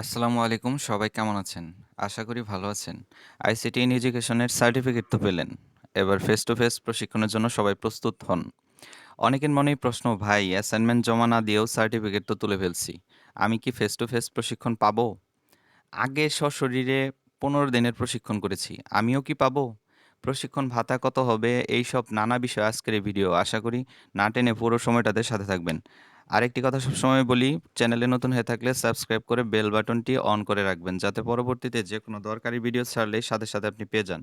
আসসালামু আলাইকুম, সবাই কেমন আছেন? আশা করি ভালো আছেন। আইসিটি ইন এডুকেশনের সার্টিফিকেট তো পেলেন। এবার ফেস টু ফেস প্রশিক্ষণের জন্য সবাই প্রস্তুত হন। অনেকের মনেই প্রশ্ন, ভাই অ্যাসাইনমেন্ট জমা না দিয়েও সার্টিফিকেট তো তুলে ফেলছি। আমি কি ফেস টু ফেস প্রশিক্ষণ পাবো? আগে সশরীরে পনেরো দিনের প্রশিক্ষণ করেছি, আমিও কি পাবো? প্রশিক্ষণ ভাতা কত হবে? এই সব নানা বিষয় আজকের এই ভিডিও। আশা করি না টেনে পুরো সময়টাতে সাথে থাকবেন। আরেকটি কথা সবসময় বলি, চ্যানেলে নতুন হয়ে থাকলে সাবস্ক্রাইব করে বেল বাটনটি অন করে রাখবেন, যাতে পরবর্তীতে যে কোনো দরকারি ভিডিও ছাড়লে সাথে সাথে আপনি পেয়ে যান।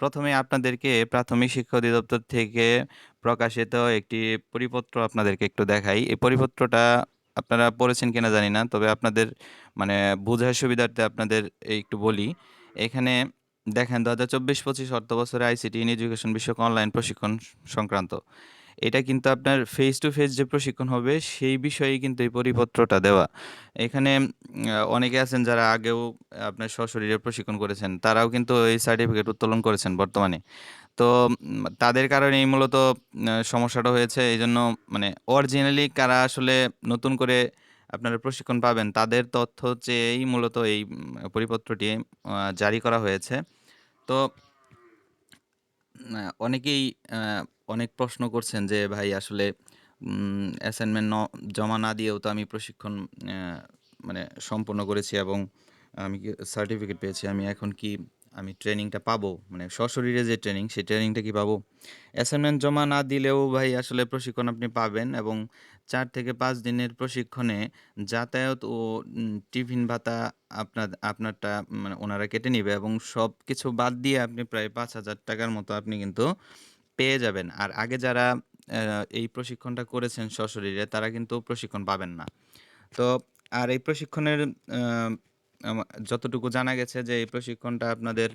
প্রথমে আপনাদেরকে প্রাথমিক শিক্ষা অধিদপ্তর থেকে প্রকাশিত একটি পরিপত্র আপনাদেরকে একটু দেখাই। এই পরিপত্রটা আপনারা পড়েছেন কিনা জানি না, তবে আপনাদের মানে বোঝার সুবিধার্থে আপনাদের একটু বলি। এখানে দেখেন, দু হাজার চব্বিশ পঁচিশ অর্থ বছরে আইসিটি, ইন এডুকেশন বিষয়ক অনলাইন প্রশিক্ষণ সংক্রান্ত। এটা কিন্তু আপনার ফেস টু ফেস যে প্রশিক্ষণ হবে, সেই বিষয়েই কিন্তু এই পরিপত্রটা দেওয়া। এখানে অনেকে আছেন যারা আগেও আপনার সশরীরে প্রশিক্ষণ করেছেন, তারাও কিন্তু এই সার্টিফিকেট উত্তোলন করেছেন বর্তমানে। তো তাদের কারণেই মূলত সমস্যাটা হয়েছে। এই জন্য মানে অরিজিনালি কারা আসলে নতুন করে আপনারা প্রশিক্ষণ পাবেন, তাদের তথ্য চেয়েই মূলত এই পরিপত্রটি জারি করা হয়েছে। তো অনেকেই অনেক প্রশ্ন করছেন যে ভাই আসলে অ্যাসাইনমেন্ট জমা না দিয়েও তো আমি প্রশিক্ষণ মানে সম্পূর্ণ করেছি এবং আমি সার্টিফিকেট পেয়েছি। আমি এখন কি আমি ট্রেনিংটা পাবো? মানে সশরীরে যে ট্রেনিং, সেই ট্রেনিংটা কি পাবো? অ্যাসাইনমেন্ট জমা না দিলেও ভাই আসলে প্রশিক্ষণ আপনি পাবেন এবং চার থেকে পাঁচ দিনের প্রশিক্ষণে যাতায়াত ও টিফিন ভাতা আপনার আপনারটা মানে ওনারা কেটে নিবে এবং সব কিছু বাদ দিয়ে আপনি প্রায় পাঁচ হাজার টাকার মতো আপনি কিন্তু পেয়ে যাবেন। আর আগে যারা এই প্রশিক্ষণটা করেছেন সশরীরে তারা কিন্তু প্রশিক্ষণ পাবেন না। তো আর এই প্রশিক্ষণের যতটুকু জানা গেছে যে এই প্রশিক্ষণটা আপনাদের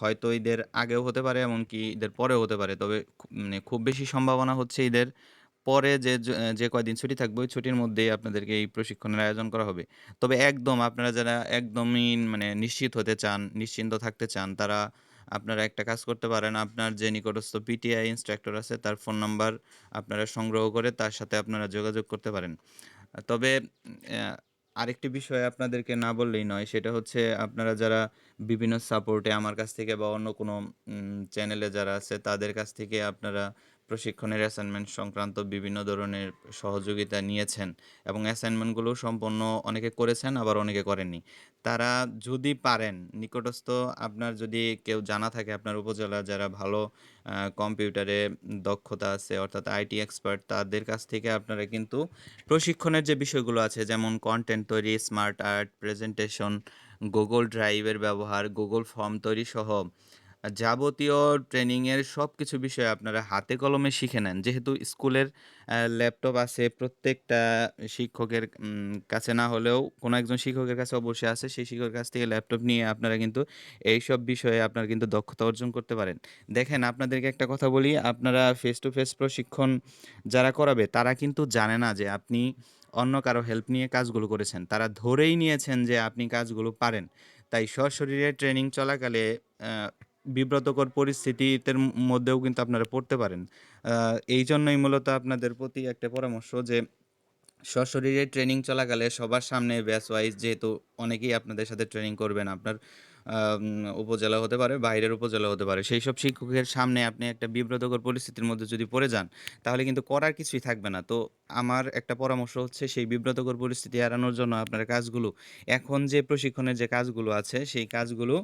হয়তো ঈদের আগেও হতে পারে এমনকি ঈদের পরেও হতে পারে। তবে মানে খুব বেশি সম্ভাবনা হচ্ছে ঈদের পরে যে যে কয়দিন ছুটি থাকবে ওই ছুটির মধ্যেই আপনাদেরকে এই প্রশিক্ষণের আয়োজন করা হবে। তবে একদম আপনারা যারা একদমই মানে নিশ্চিত হতে চান, নিশ্চিন্ত থাকতে চান তারা আপনারা একটা কাজ করতে পারেন। আপনার যে নিকটস্থ পিটিআই ইন্সট্রাক্টর আছে, তার ফোন নাম্বার আপনারা সংগ্রহ করে তার সাথে আপনারা যোগাযোগ করতে পারেন। তবে আরেকটি বিষয় আপনাদেরকে না বললেই নয়। সেটা হচ্ছে আপনারা যারা বিভিন্ন সাপোর্টে আমার কাছ থেকে বা অন্য কোনো চ্যানেলে যারা আছে, তাদের কাছ থেকে আপনারা প্রশিক্ষণের অ্যাসাইনমেন্ট সংক্রান্ত বিভিন্ন ধরনের সহযোগিতা নিয়েছেন এবং অ্যাসাইনমেন্টগুলো সম্পন্ন অনেকে করেছেন আবার অনেকে করেননি। তারা যদি পারেন নিকটস্থ আপনার যদি কেউ জানা থাকে আপনার উপজেলার যারা ভালো কম্পিউটারে দক্ষতা আছে অর্থাৎ আইটি এক্সপার্ট তাদের কাছ থেকে আপনারা কিন্তু প্রশিক্ষণের যে বিষয়গুলো আছে যেমন কনটেন্ট তৈরি, স্মার্ট আর্ট, প্রেজেন্টেশন, গুগল ড্রাইভের ব্যবহার, গুগল ফর্ম তৈরি সহ যাবতীয় ট্রেনিংয়ের সব কিছু বিষয় আপনারা হাতে কলমে শিখে নেন। যেহেতু স্কুলের ল্যাপটপ আছে প্রত্যেকটা শিক্ষকের কাছে না হলেও কোনো একজন শিক্ষকের কাছে অবশ্যই আছে। সেই শিক্ষকের কাছ থেকে ল্যাপটপ নিয়ে আপনারা কিন্তু এইসব বিষয়ে আপনারা কিন্তু দক্ষতা অর্জন করতে পারেন। দেখেন আপনাদেরকে একটা কথা বলি, আপনারা ফেস টু ফেস প্রশিক্ষণ যারা করাবে তারা কিন্তু জানে না যে আপনি অন্য কারও হেল্প নিয়ে কাজগুলো করেছেন। তারা ধরেই নিয়েছেন যে আপনি কাজগুলো পারেন। তাই সশরীরে ট্রেনিং চলাকালে বিব্রতকর পরিস্থিতিতে মধ্যেও কিন্তু আপনারা পড়তে পারেন। এই জন্যই মূলত আপনাদের প্রতি একটা পরামর্শ যে, সশরীরে ট্রেনিং চলাকালে সবার সামনে ব্যাচ ওয়াইজ যেহেতু অনেকেই আপনাদের সাথে ট্রেনিং করবেন। আপনার উপজেলা হতে পারে, বাইরের উপজেলা হতে পারে। সেই সব শিক্ষকের সামনে আপনি একটা বিব্রতকর পরিস্থিতির মধ্যে যদি পড়ে যান, তাহলে কিন্তু করার কিছুই থাকবে না। তো আমার একটা পরামর্শ হচ্ছে সেই বিব্রতকর পরিস্থিতি এড়ানোর জন্য আপনার কাজগুলো এখন যে প্রশিক্ষণের যে কাজগুলো আছে, সেই কাজগুলো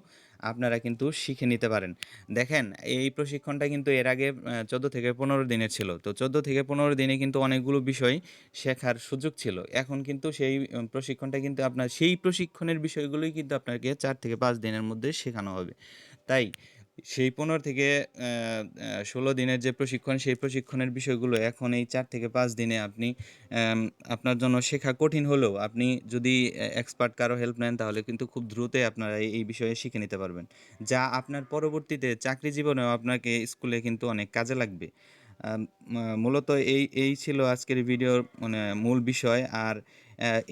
আপনারা কিন্তু শিখে নিতে পারেন। দেখেন এই প্রশিক্ষণটা কিন্তু এর আগে চোদ্দ থেকে ১৫ দিনের ছিল। তো ১৪ থেকে ১৫ দিনে কিন্তু অনেকগুলো বিষয় শেখার সুযোগ ছিল। এখন কিন্তু সেই প্রশিক্ষণটা কিন্তু আপনার সেই প্রশিক্ষণের বিষয়গুলোই কিন্তু আপনাকে চার থেকে ৫ দিনের মধ্যে শেখানো হবে। তাই সেই ১৫ থেকে ১৬ দিনের যে প্রশিক্ষণ, সেই প্রশিক্ষণের বিষয়গুলো এখন এই চার থেকে পাঁচ দিনে আপনি আপনার জন্য শেখা কঠিন হলেও আপনি যদি এক্সপার্ট কারও হেল্প নেন তাহলে কিন্তু খুব দ্রুতই আপনারা এই বিষয়ে শিখে নিতে পারবেন। যা আপনার পরবর্তীতে চাকরি জীবনেও আপনাকে স্কুলে কিন্তু অনেক কাজে লাগবে। মূলত এই এই ছিল আজকের ভিডিওর মানে মূল বিষয়। আর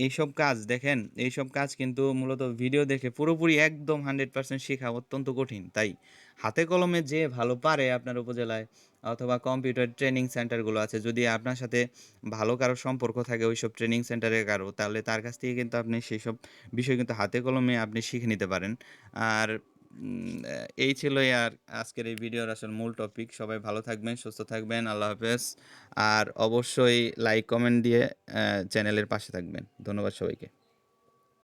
এইসব কাজ দেখেন, এইসব কাজ কিন্তু মূলত ভিডিও দেখে পুরোপুরি একদম 100% শেখা অত্যন্ত কঠিন। তাই হাতে কলমে যে ভালো পারে আপনার উপজেলায় অথবা কম্পিউটার ট্রেনিং সেন্টারগুলো আছে। যদি আপনার সাথে ভালো কারও সম্পর্ক থাকে ওইসব ট্রেনিং সেন্টারের কারও, তাহলে তার কাছ থেকে কিন্তু আপনি সেই সব বিষয় কিন্তু হাতে কলমে আপনি শিখে নিতে পারেন। আর এই ছিল আর আজকের এই ভিডিওর আসল মূল টপিক। সবাই ভালো থাকবেন, সুস্থ থাকবেন। আল্লাহ হাফেজ। আর অবশ্যই লাইক, কমেন্ট দিয়ে চ্যানেলের পাশে থাকবেন। ধন্যবাদ সবাইকে।